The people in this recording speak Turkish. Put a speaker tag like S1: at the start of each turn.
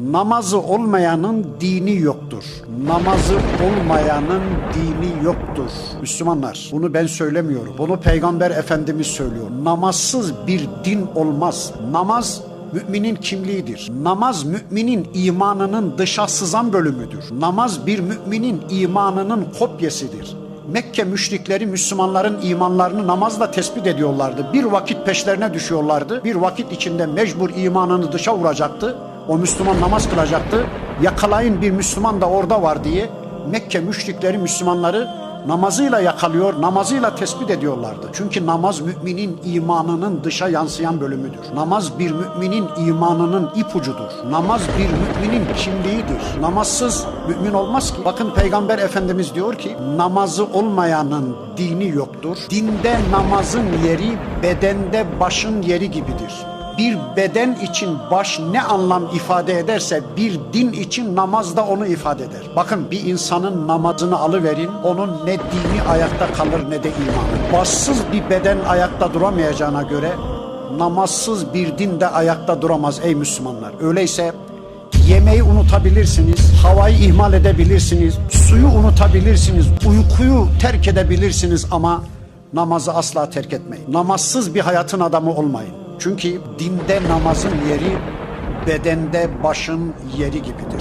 S1: Namazı olmayanın dini yoktur. Namazı olmayanın dini yoktur. Müslümanlar bunu ben söylemiyorum. Bunu Peygamber Efendimiz söylüyor. Namazsız bir din olmaz. Namaz Müminin kimliğidir. Namaz müminin imanının dışa sızan bölümüdür. Namaz bir müminin imanının kopyasıdır. Mekke müşrikleri Müslümanların imanlarını namazla tespit ediyorlardı. Bir vakit peşlerine düşüyorlardı. Bir vakit içinde mecbur imanını dışa vuracaktı. O Müslüman namaz kılacaktı. Yakalayın bir Müslüman da orada var diye Mekke müşrikleri Müslümanları namazıyla yakalıyor, namazıyla tespit ediyorlardı. Çünkü namaz müminin imanının dışa yansıyan bölümüdür. Namaz bir müminin imanının ipucudur. Namaz bir müminin kimliğidir. Namazsız mümin olmaz ki. Bakın Peygamber Efendimiz diyor ki namazı olmayanın dini yoktur. Dinde namazın yeri bedende başın yeri gibidir bir beden için baş ne anlam ifade ederse bir din için namaz da onu ifade eder. Bakın bir insanın namazını alıverin onun ne dini ayakta kalır ne de imanı. Başsız bir beden ayakta duramayacağına göre namazsız bir din de ayakta duramaz ey Müslümanlar. Öyleyse yemeği unutabilirsiniz, havayı ihmal edebilirsiniz, suyu unutabilirsiniz, uykuyu terk edebilirsiniz ama namazı asla terk etmeyin. Namazsız bir hayatın adamı olmayın. Çünkü dinde namazın yeri bedende başın yeri gibidir.